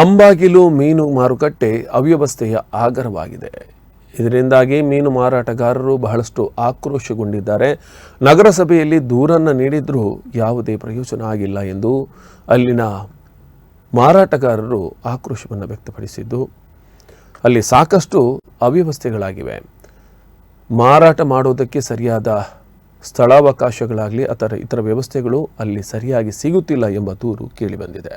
ಅಂಬಾಗಿಲು ಮೀನು ಮಾರುಕಟ್ಟೆ ಅವ್ಯವಸ್ಥೆಯ ಆಗರವಾಗಿದೆ. ಇದರಿಂದಾಗಿ ಮೀನು ಮಾರಾಟಗಾರರು ಬಹಳಷ್ಟು ಆಕ್ರೋಶಗೊಂಡಿದ್ದಾರೆ. ನಗರಸಭೆಯಲ್ಲಿ ದೂರನ್ನು ನೀಡಿದರೂ ಯಾವುದೇ ಪ್ರಯೋಜನ ಆಗಿಲ್ಲ ಎಂದು ಅಲ್ಲಿನ ಮಾರಾಟಗಾರರು ಆಕ್ರೋಶವನ್ನು ವ್ಯಕ್ತಪಡಿಸಿದ್ದು, ಅಲ್ಲಿ ಸಾಕಷ್ಟು ಅವ್ಯವಸ್ಥೆಗಳಾಗಿವೆ. ಮಾರಾಟ ಮಾಡೋದಕ್ಕೆ ಸರಿಯಾದ ಸ್ಥಳಾವಕಾಶಗಳಾಗಲಿ ಅಥವಾ ಇತರ ವ್ಯವಸ್ಥೆಗಳು ಅಲ್ಲಿ ಸರಿಯಾಗಿ ಸಿಗುತ್ತಿಲ್ಲ ಎಂಬ ದೂರು ಕೇಳಿಬಂದಿದೆ.